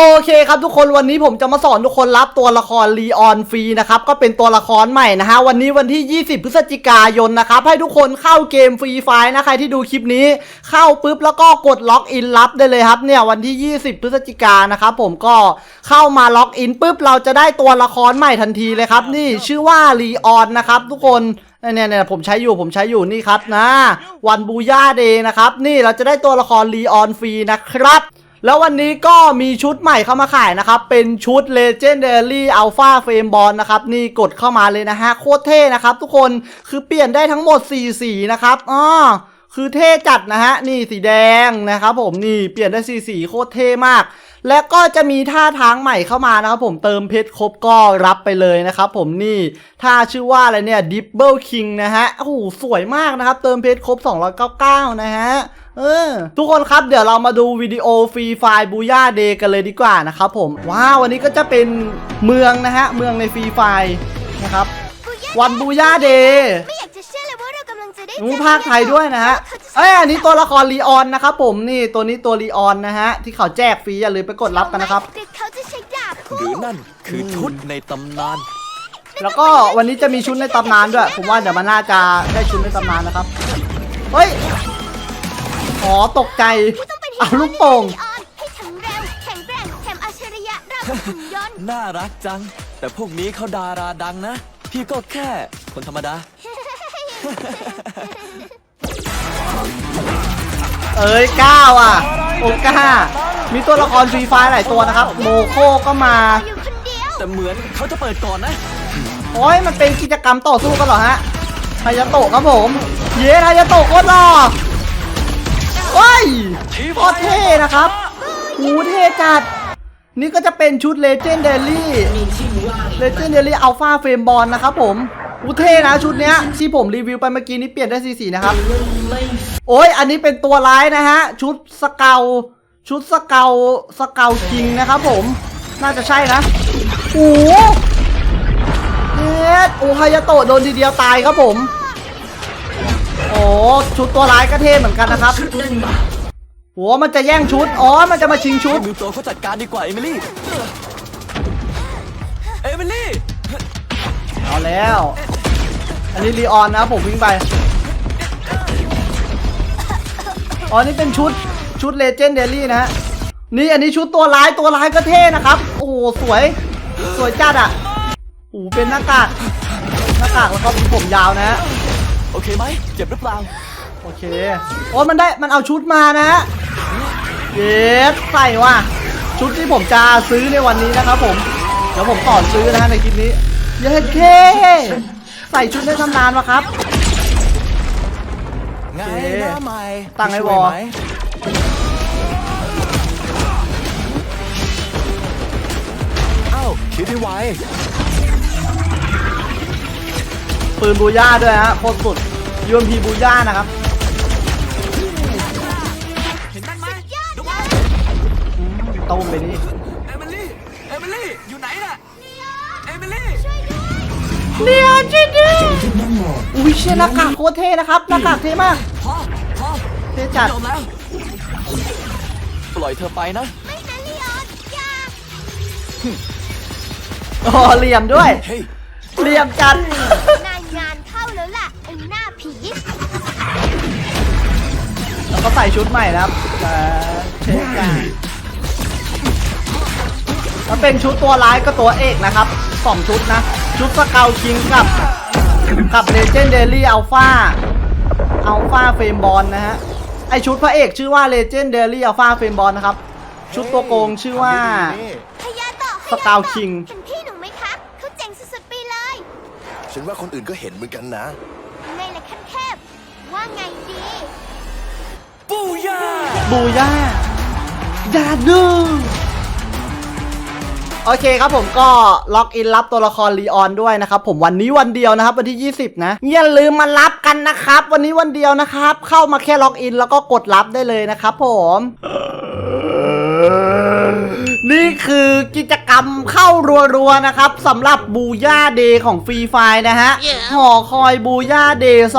โอเคครับทุกคนวันนี้ผมจะมาสอนทุกคนรับตัวละครลีออนฟรีนะครับก็เป็นตัวละครใหม่นะฮะวันนี้วันที่ 20 พฤศจิกายนนะครับให้ทุกคนเข้าเกมฟรีไฟล์นะใครที่ดูคลิปนี้เข้าปุ๊บแล้วก็กดล็อกอินรับได้เลยครับเนี่ยวันที่ 20 พฤศจิกานนะครับผมก็เข้ามาล็อกอินปุ๊บเราจะได้ตัวละครใหม่ทันทีเลยครับนี่ชื่อว่าลีออนนะครับทุกคนเนี่ยเนี่ยผมใช้อยู่ผมใช้อยู่นี่ครับนะ วันบูย่าเดย์นะครับ นี่เราจะได้ตัวละครลีออนฟรีนะครับ แล้ววันนี้ก็มีชุดใหม่เข้ามาขายนะครับ เป็นชุด Legendary Alpha Frame Ball นะครับ นี่กดเข้ามาเลยนะฮะ โคตรเท่นะครับทุกคน คือเปลี่ยนได้ทั้งหมด 4 สีนะครับอ๋อคือเท่จัดนะฮะ นี่สีแดงนะครับผม นี่เปลี่ยนได้สีสีโคตรเท่มาก และก็จะมีท่าทางใหม่เข้ามานะครับผมเติมเพชรครบก็รับไปเลยนะครับผมนี่ท่าชื่อว่าอะไรเนี่ย d i b b l e King นะฮะโอ้โหสวยมากนะครับ เติมเพชรครบ 299 นะฮะเออทุกคนครับเดี๋ยวเรามาดูวิดีโอฟรีไฟบูย่าเดย์กันเลยดีกว่านะครับผมว้าววันนี้ก็จะเป็นเมืองนะฮะเมืองในฟรีไฟนะครับวันบูย่าเดย์ไม่อยาก จะเชื่อเลยว่าเรากำลังจะได้นูภาคไทยด้วยนะฮะ เอ้ยอันนี้ตัวละครลีออนนะครับผมนี่ตัวนี้ตัวลีออนนะฮะ ที่เขาแจกฟรีอย่าลืมไปกดรับกันนะครับ หรือเขาจะใช้ดาบหคู่รือนั่นคือชุดในตำนาน แล้วก็วันนี้จะมีชุดในตำนานด้วย ผมว่าเดี๋ยวมันน่าจะได้ชุดในตำนานนะครับ เฮ้ยอ๋อตกใจต้องเป็นเอาลูกโป่งลีออนให้ทั้งเร็วแข็งแกร่งแถมอัจฉริยะเรากับหุ่นยนต์ น่ารักจัง แต่พวกนี้เขาดาราดังนะ พี่ก็แค่คนธรรมดา เอ้ยก้าวอะ โอก้า มีตัวละครฟรีไฟล์หลายตัวนะครับ โมโคก็มา อยู่คนเดียวแต่เหมือนเขาจะเปิดก่อนนะ โอ้ยมันเป็นกิจกรรมต่อสู้กันเหรอฮะไฮยาโตะครับผม เย้ไฮยาโตะโคตรหล่อโอ้ยโคตรเท่นะครับหูเท่จัด นี่ก็จะเป็นชุด Legendary Legendary Alpha Frame Ball นะครับผม หูเท่นะชุดเนี้ยที่ผมรีวิวไปเมื่อกี้นี้เปลี่ยนได้สีสีนะครับ โอ้ยอันนี้เป็นตัวร้ายนะฮะ ชุดสเกลชุดสเกลสเกลคิงนะครับผม น่าจะใช่นะโอ้โหเอ็ดโอฮายาโตะโดนทีเดียวตายครับผมโอ้ชุดตัวร้ายก็เท่เหมือนกันนะครับโหมันจะแย่งชุด อ๋อ มันจะมาชิงชุดให้มือตัวเขาจัดการดีกว่าเอมิลี่ เอมิลี่ เอาแล้ว อันนี้รีออนนะผมวิ่งไป อ๋อนี่เป็นชุดชุดเลเจนเดลี่นะฮะ นี่อันนี้ชุดตัวร้ายตัวร้ายก็เท่นะครับ โอ้โหสวย สวยจัดอะโอ้โหเป็นหน้ากากหน้ากากแล้วก็ผมยาวนะฮะ โอเคไหมเจ็บหรือเปล่า โอเค โอ้ยมันได้มันเอาชุดมานะฮะเย็ดใส่ว่ะ ชุดที่ผมจะซื้อในวันนี้นะครับผม เดี๋ยวผมก่อนซื้อนะฮะในคลิปนี้ เย็ดเค ใส่ชุดได้ทำนานวะครับ ไงโอเคหน้าใหม่ตั้งไว้ช่ยวอไหมเอ้าคิดได้ไวปืนบูย่าด้วยฮะโคตรสุดยูมพีบูย่านะครับเห็นนั่นไหมอืมต้มไปนี่เอมิลี่ เอมิลี่ อยู่ไหนน่ะ เอมิลี่เลียนช่วยด้วยอุ้ยเชี่ยหน้ากากโคตรเท่นะครับหน้ากากเท่มากพอพอเท่จัดยอมแล้วปล่อยเธอไปนะไม่นะลีออนอย่าอ๋อเหลี่ยมด้วย เฮ้ยเหลี่ยมจัด นายงานเข้าแล้วล่ะไอ้หน้าผีแล้วก็ใส่ชุดใหม่นะครับแต่เท่จัด แล้วเป็นชุดตัวร้ายก็ตัวเอกนะครับสองชุดนะ ชุดสเกลคิงกับ กับเลเจนเดลี่อัลฟาอัลฟาเฟรมบอลนะฮะ ไอชุดพระเอกชื่อว่าเลเจนเดลี่อัลฟาเฟรมบอลนะครับ ชุดตัวโกงชื่อว่าพยาโตะสกาวคิงเป็นพี่หนูไหมคะเขาเจ๋งสุดๆไปเลย ฉันว่าคนอื่นก็เห็นเหมือนกันนะไงล่ะขั้นเทพว่าไงดีปูย่าบูย่าอย่าดื้อ โอเคครับผมก็ล็อกอินรับตัวละครลีออนด้วยนะครับผมวันนี้วันเดียวนะครับวันที่ 20 นะอย่าลืมมารับกันนะครับ วันนี้วันเดียวนะครับ เข้ามาแค่ล็อกอินแล้วก็กดรับได้เลยนะครับผม นี่คือกิจกรรมรมเข้ารัวๆนะครับสำหรับบูย่าเดย์ของฟรีไฟนะฮะ หอคอยบูย่าเดย์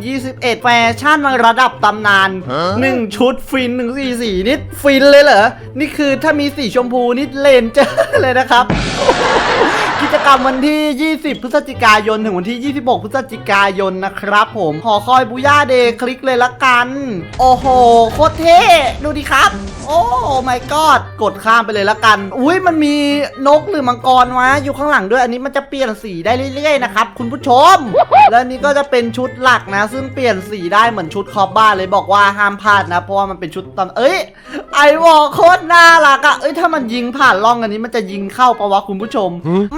2021 แฟชั่นระดับตำนาน 1 ชุดฟิน 1 4สีนี่ฟินเลยเหรอ นี่คือถ้ามีสีชมพูนี่เลนเจอร์เลยนะครับ กิจกรรมวันที่ 20 พฤศจิกายน ถึงวันที่ 26 พฤศจิกายนนะครับผมหอคอยบูย่าเดย์คลิกเลยละกัน โอ้โห โคตรเท่ ดูดิครับ โอ้ my god กดข้ามไปเลยละกัน อุ้ยมันมีนกหรือมังกรวะอยู่ข้างหลังด้วย อันนี้มันจะเปลี่ยนสีได้เรื่อยๆนะครับคุณผู้ชม และนี่ก็จะเป็นชุดหลักนะ ซึ่งเปลี่ยนสีได้เหมือนชุดคอบบ้านเลยบอกว่าห้ามพลาดนะ เพราะว่ามันเป็นชุดตอนเอ้ยไอวอลโคตรน่ารักอะเอ้ยถ้ามันยิงผ่านร่องอันนี้มันจะยิงเข้าปะวะคุณผู้ชม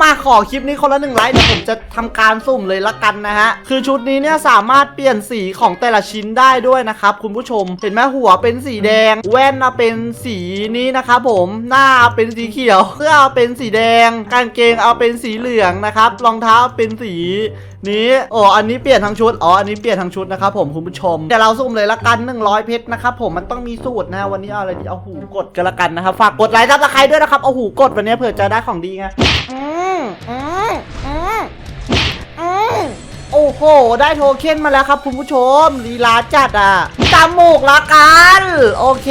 มาขอคลิปนี้คนละหนึ่งไลค์เดี๋ยวผมจะทำการสุ่มเลยละกันนะฮะ คือชุดนี้เนี่ยสามารถเปลี่ยนสีของแต่ละชิ้นได้ด้วยนะครับคุณผู้ชม เห็นไหมหัวเป็นสีแดง แว่นเป็นสีนี้นะครับผมหน้าเป็นสีเขียวเสื้อเป็นสีแดง กางเกงเอาเป็นสีเหลืองนะครับรองเท้าเป็นสีนี้อ๋ออันนี้เปลี่ยนทั้งชุดอ๋ออันนี้เปลี่ยนทั้งชุดนะครับผมคุณผู้ชมเดี๋ยวเราสุ่มเลยละกัน100เพชรนะครับผมมันต้องมีสูตรนะวันนี้เอาอะไรดีเอาหูกดกันละกันนะครับฝากกดไลค์ซับสไครต์ด้วยนะครับเอาหูกดวันนี้เผื่อจะได้ของดีไงอืมอืมอืมอืมโอ้โห ได้โทเค็นมาแล้วครับคุณผู้ชมลีลาจัดอะจมูกละกัน โอเค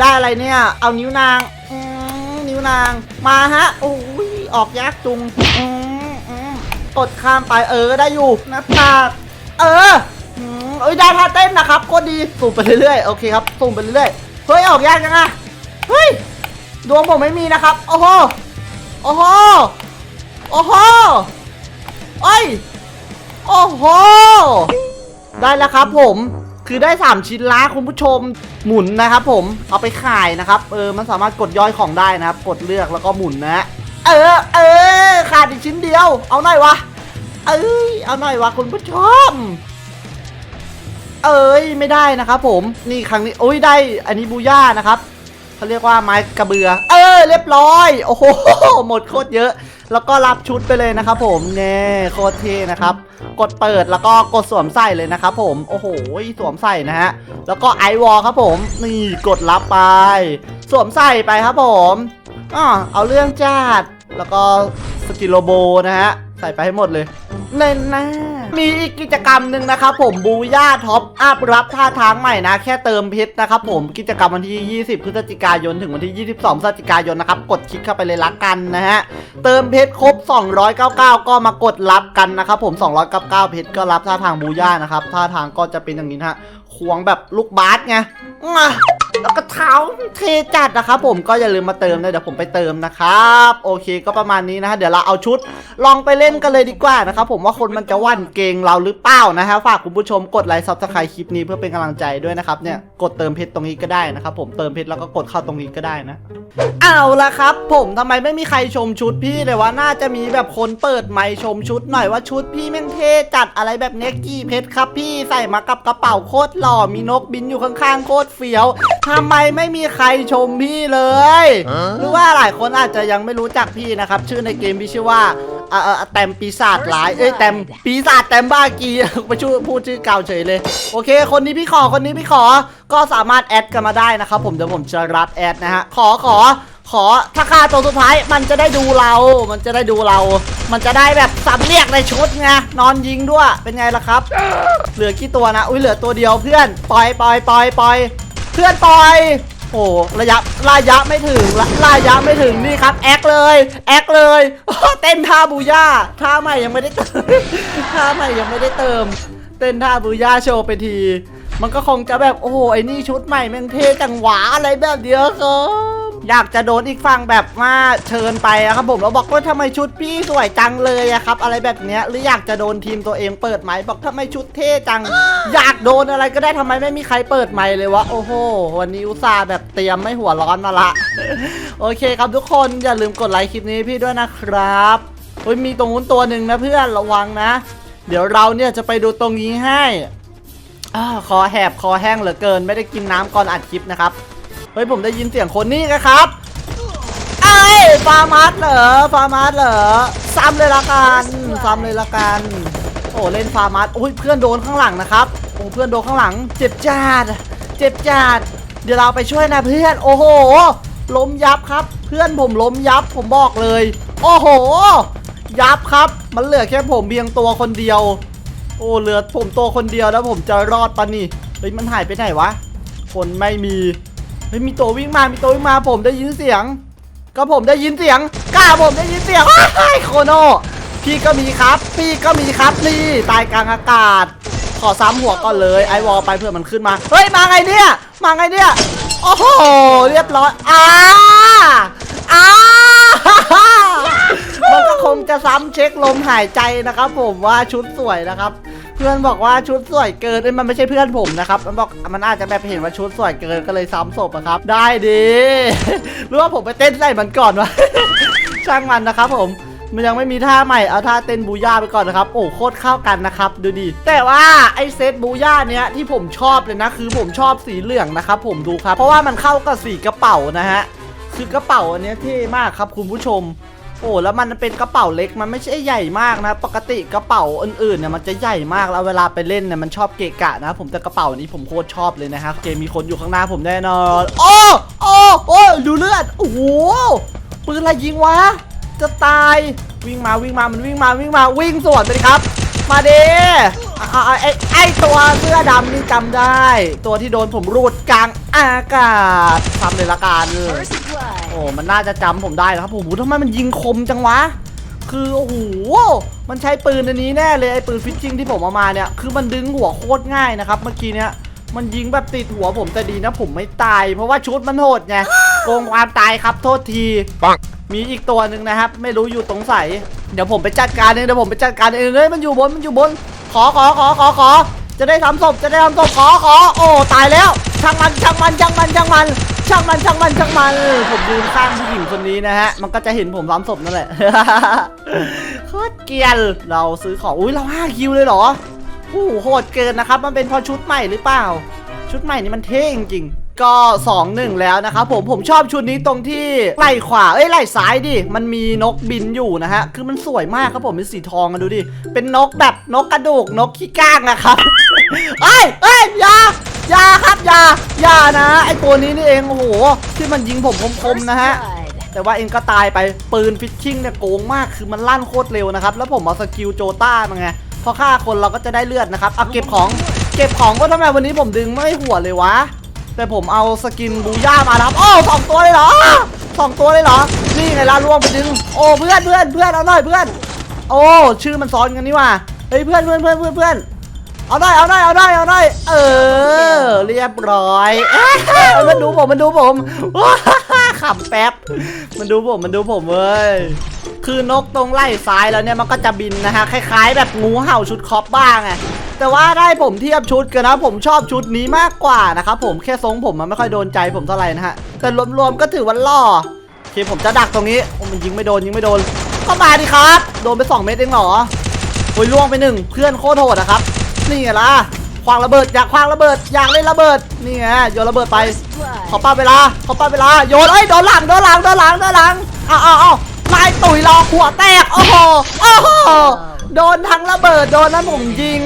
ได้อะไรเนี่ย เอานิ้วนาง นิ้วนาง มาฮะ โอ้ย ออกยากจุงอ กดข้ามไปเออได้อยู่หน้าผากเอออืมเอ้ยได้ท่าเต้นนะครับก็ดีสุ่มไปเรื่อยๆโอเคครับสุ่มไปเรื่อยๆเฮ้ยออกยากจังอะเฮ้ยดวงผมไม่มีนะครับโอ้โหโอ้โหโอ้โหเอ้ยโอ้โหได้แล้วครับผมคือได้ 3 ชิ้นละคุณผู้ชมหมุนนะครับผมเอาไปขายนะครับ เออมันสามารถกดย่อยของได้นะครับ กดเลือกแล้วก็หมุนนะ เออเออ ขาดอีกชิ้นเดียว เอาหน่อยวะ เอ้ย เอาหน่อยวะคุณผู้ชม เอ้ย ไม่ได้นะครับผม นี่ครั้งนี้ โอ้ย ได้ อันนี้บูย่านะครับเขาเรียกว่าไม้กระเบือ เออ เรียบร้อย โอ้โห หมดโคตรเยอะ แล้วก็รับชุดไปเลยนะครับผมเน่โคตรเท่นะครับ กดเปิดแล้วก็กดสวมใส่เลยนะครับผม โอ้โห สวมใส่นะฮะ แล้วก็ไอวอลครับผม นี่กดรับไป สวมใส่ไปครับผมอ่าเอาเรื่องจัดแล้วก็ สกิลโลโบนะฮะ ใส่ไปให้หมดเลยเน่นนะมีอีกกิจกรรมหนึ่งนะครับผมบูย่าท็อปอัพรับท่าทางใหม่นะ แค่เติมเพชรนะครับผมกิจกรรมวันที่ 20 พฤศจิกายน ถึงวันที่ 22 พฤศจิกายนนะครับ กดคลิกเข้าไปเลยละกันนะฮะ เติมเพชรครบ 299 ก็มากดรับกันนะครับผม 299 เพชรก็รับท่าทางบูย่านะครับ ท่าทางก็จะเป็นอย่างนี้ฮะควงแบบลูกบาสไง แล้วก็เท้าเทจัดนะครับผมก็อย่าลืมมาเติมนะเดี๋ยวผมไปเติมนะครับ โอเคก็ประมาณนี้นะฮะเดี๋ยวเราเอาชุดลองไปเล่นกันเลยดีกว่านะครับผมว่าคนมันจะวันเกงเราหรือเปล่านะฮะฝากคุณผู้ชมกดไลค์ซับสไครต์คลิปนี้เพื่อเป็นกำลังใจด้วยนะครับเนี่ยกดเติมเพชรตรงนี้ก็ได้นะครับผมเติมเพชรแล้วก็กดเข้าตรงนี้ก็ได้นะ เอาละครับ ผมทำไมไม่มีใครชมชุดพี่เลยว่าน่าจะมีแบบคนเปิดไมค์ชมชุดหน่อยว่าชุดพี่แม่งเทจัดอะไรแบบเนี้ยกี่เพชรครับพี่ใส่มากับกระเป๋าโคตรหล่อมีนกบินอยู่ข้างๆโคตรเฟี้ยวทำไมไม่มีใครชมพี่เลยหรือว่าหลายคนอาจจะยังไม่รู้จักพี่นะครับ ชื่อในเกมพี่ชื่อว่าอ่าอ่าแตมปีศาจร้าย เอ้ยแตมปีศาจแตมบ้ากีไปชื่อพูดชื่อเก่าเฉยเลย โอเค คนนี้พี่ขอคนนี้พี่ขอก็สามารถแอดกันมาได้นะครับผมเดี๋ยวผมจะรับแอดนะฮะขอขอขอถ้าค่าตัวสุดท้ายมันจะได้ดูเรา มันจะได้ดูเรา มันจะได้แบบสำเรียกในชุดไงนอนยิงด้วยเป็นไงล่ะครับ เหลือกี่ตัวนะ อุ้ยเหลือตัวเดียวเพื่อน ปล่อยปล่อยปล่อยปล่อย เพื่อนปล่อย โอ้ระยะระยะไม่ถึงระระยะไม่ถึงนี่ครับแอคเลยแอคเลยเต้นท่าบูย่าท่าใหม่ยังไม่ได้เติมท่าใหม่ยังไม่ได้เติม เต้นท่าบูย่าโชว์ไปที มันก็คงจะแบบโอ้โหไอ้นี่ชุดใหม่แม่งเท่จังหวะอะไรแบบเดียวครับ อยากจะโดนอีกฝั่งแบบว่าเชิญไปอะครับผมแล้วบอกว่าทำไมชุดพี่สวยจังเลยอะครับ อะไรแบบเนี้ยหรืออยากจะโดนทีมตัวเองเปิดไหมค์บอกทำไมชุดเท่จัง อยากโดนอะไรก็ได้ทำไมไม่มีใครเปิดไมค์เลยวะโอ้โหวันนี้อุตส่าห์แบบเตรียมไม่หัวร้อนมาละ โอเคครับทุกคนอย่าลืมกดไลค์คลิปนี้พี่ด้วยนะครับเฮ้ยมีตรงนู้นตัวหนึ่งนะเพื่อนระวังนะ เดี๋ยวเราเนี่ยจะไปดูตรงนี้ให้อคอแหบคอแห้งเหลือเกิน ไม่ได้กินน้ำก่อนอัดคลิปนะครับ เฮ้ยผมได้ยินเสียงคนนี่นะครับไอ้ยฟาร์มัสเหรอฟาร์มัสเหรอซ้ำเลยละกันซ้ำเลยละกันโอ้เล่นฟาร์มัสโอ้ยเพื่อนโดนข้างหลังนะครับโอ้เพื่อนโดนข้างหลัง เจ็บจัดเจ็บจัดเดี๋ยวเราไปช่วยนะเพื่อนโอ้โหล้มยับครับ เพื่อนผมล้มยับผมบอกเลย โอ้โห ยับครับ มันเหลือแค่ผมเพียงตัวคนเดียว โอ้เหลือผมตัวคนเดียวแล้วผมจะรอดปะนี่เฮ้ยมันหายไปไหนวะ คนไม่มี ฮ้ยมีตัววิ่งมา มีตัววิ่งมา ผมได้ยินเสียง ก็ผมได้ยินเสียงกล้าผมได้ยินเสียงไอ้ายโคโนพี่ก็มีครับ พี่ก็มีครับนี่ตายกลางอากาศ ขอซ้ำหัวก่อนเลยไอวอลไปเพื่อมันขึ้นมา เฮ้ยมาไงเนี่ย มาไงเนี่ย โอ้โหเรียบร้อยอ้าอ้ามันก็คงจะซ้ำเช็คลมหายใจนะครับ ผมว่าชุดสวยนะครับ เพื่อนบอกว่าชุดสวยเกินเอ้ยมันไม่ใช่เพื่อนผมนะครับ มันบอกมันอาจจะแบบเห็นว่าชุดสวยเกินก็เลยซ้ำศพนะครับ ได้ดี หรือว่าผมไปเต้นใส่มันก่อนวะ ช่างมันนะครับผม มันยังไม่มีท่าใหม่ เอาท่าเต้นบูย่าไปก่อนนะครับ โอ้โคตรเข้ากันนะครับ ดูดิแต่ว่าไอเซตบูย่าเนี้ยที่ผมชอบเลยนะ คือผมชอบสีเหลืองนะครับผมดูครับ เพราะว่ามันเข้ากับสีกระเป๋านะฮะ คือกระเป๋าอันเนี้ยเท่มากครับคุณผู้ชม อ้แล้วมันเป็นกระเป๋าเล็กมันไม่ใช่ใหญ่มากนะ ปกติกระเป๋าอื่นๆเนี่ยมันจะใหญ่มากแล้วเวลาไปเล่นเนี่ยมันชอบเกะกะนะ ผมแต่กระเป๋านี้ผมโคตรชอบเลยนะฮะเกมมีคนอยู่ข้างหน้าผมแน่นอนโอ้โอ้โอ้ดูเลือดโอ้โหปืนอะไรยิงวะจะตายวิ่งมาวิ่งมามันวิ่งมาวิ่งมาวิ่งสวนไปดิครับ มาดิอะอะอะไอตัวเสื้อดำนี่จำได้ ตัวที่โดนผมรูดกลางอากาศทำเลยละกัน อ้มันน่าจะจำผมได้นะครับผมโอ้โหทำไมมันยิงคมจังวะ คือโอ้โหมันใช้ปืนอันนี้แน่เลยไอ้ปืนฟิชชิงที่ผมเอามาเนี่ยคือมันดึงหัวโคตรง่ายนะครับ เมื่อกี้เนี่ยมันยิงแบบติดหัวผมแต่ดีนะผมไม่ตาย เพราะว่าชุดมันโหดไงโกงความตายครับโทษทีปังมีอีกตัวหนึ่งนะครับ ไม่รู้อยู่ตรงใสเดี๋ยวผมไปจัดการเองเดี๋ยวผมไปจัดการเองเลยมันอยู่บนมันอยู่บน ขอขอขอขอขอจะได้ทำศพจะได้ทำศพขอขอโอ้ตายแล้วช่างมันช่างมันช่างมันช่างมัน ช่างมันช่างมันช่างมัน ผมยืนข้างผู้หญิงคนนี้นะฮะ มันก็จะเห็นผมทำศพนั่นแหละโคตรเกรียนเราซื้อของอุ้ยเราห้าคิวเลยเหรอโอ้โหโหดเกินนะครับ มันเป็นพรชุดใหม่หรือเปล่า ชุดใหม่นี่มันเท่จริงก็ 2 1 แล้วนะครับผมผมชอบชุดนี้ตรงที่ไหล่ขวาเอ้ยไหล่ซ้ายดิมันมีนกบินอยู่นะฮะคือมันสวยมากครับผมเป็นสีทองกันดูดิเป็นนกแบบนกกระดูกนกขี้ก้างนะครับเอ้ยเอ้ยยา อย่าครับอย่าอย่านะ ไอตัวนี้นี่เองโอ้โหที่มันยิงผมคมๆนะฮะแต่ว่าเองก็ตายไปปืนฟิชชิ่งเนี่ยโกงมากคือมันลั่นโคตรเร็วนะครับ แล้วผมเอาสกิลโจต้ามาไงพอฆ่าคนเราก็จะได้เลือดนะครับเอาเก็บของเก็บของก็ทำไมวันนี้ผมดึงไม่หัวเลยวะ แต่ผมเอาสกินบูย่ามานะครับโอ้สองตัวเลยเหรอสองตัวเลยเหรอ นี่ไงล่ะล่วงไปดึง โอ้เพื่อนเพื่อนเพื่อนเอาหน่อยเพื่อน โอ้ชื่อมันซ้อนกันนี่ว่ะเฮ้ยเพื่อนเพื่อนเพื่อนเพื่อนเพื่อน เอาได้เอาได้เอาได้เอาได้ เออ เรียบร้อยเอ้ยมันดูผมมันดูผมขำแป๊บ มันดูผมมันดูผมเว้ยคือนกตรงไล่ซ้ายแล้วเนี่ยมันก็จะบินนะฮะคล้ายๆ แบบงูเห่าชุดคอปบ้างไงแต่ว่าได้ผมเทียบชุดกันนะผมชอบชุดนี้มากกว่านะครับผมแค่ทรงผมมันไม่ค่อยโดนใจผมเท่าไหร่นะฮะแต่รวมๆก็ถือว่าล่อโอเคผมจะดักตรงนี้โอ้มันยิงไม่โดนยิงไม่โดน ก็มาดิครับ โดนไป 2 เม็ดเองเหรอโอ้ยล่วงไปหนึ่งเพื่อนโคตรโหดอะครับ นี่ไงล่ะควางระเบิดอยากควางระเบิดอยากเล่นระเบิดนี่ไงโยนระเบิดไป ขอป้าเวลาขอป้าเวลาโยนเอ้ยโดนหลังโดนหลังโดนหลังโดนหลังเอาเอาเอาลายตุ๋ยรอหัวแตกโอ้โหโอ้โหโดนทั้งระเบิดโดนนั้นผมยิง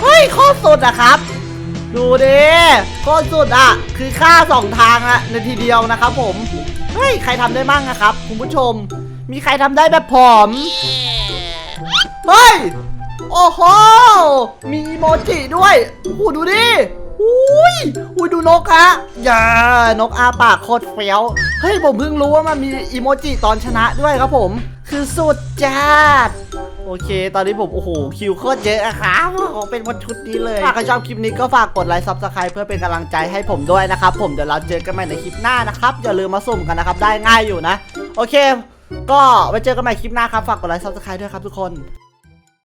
เฮ้ยโคตรสุดอะครับ ดูดิโคตรสุดอะคือฆ่าสองทางอะในทีเดียวนะครับผมเฮ้ยใครทำได้บ้างอะครับคุณผู้ชม มีใครทำได้แบบผมเฮ้ย โอ้โห มีอีโมจิด้วยโอ้โหดูดิอุ้ยอุ้ยดูนกฮะอย่านกอาปากโคตรเฟี้ยว เฮ้ย ผมเพิ่งรู้ว่ามันมีอีโมจิตอนชนะด้วยครับผม คือสุดจัดโอเค ตอนนี้ผม โอ้โห คิวโคตรเยอะอะครับโอ้เป็นวันชุดนี้เลยถ้าใครชอบคลิปนี้ก็ฝากกดไลค์ซับสไคร b ์เพื่อเป็นกำลังใจให้ผมด้วยนะครับ ผมเดี๋ยวเราเจอกันใหม่ในคลิปหน้านะครับ อย่าลืมมาสุ่มกันนะครับ ได้ง่ายอยู่นะ โอเค ก็ไว้เจอกันใหม่คลิปหน้าครับ ฝากกดไลค์ซับสไคร b ์ด้วยครับทุกคน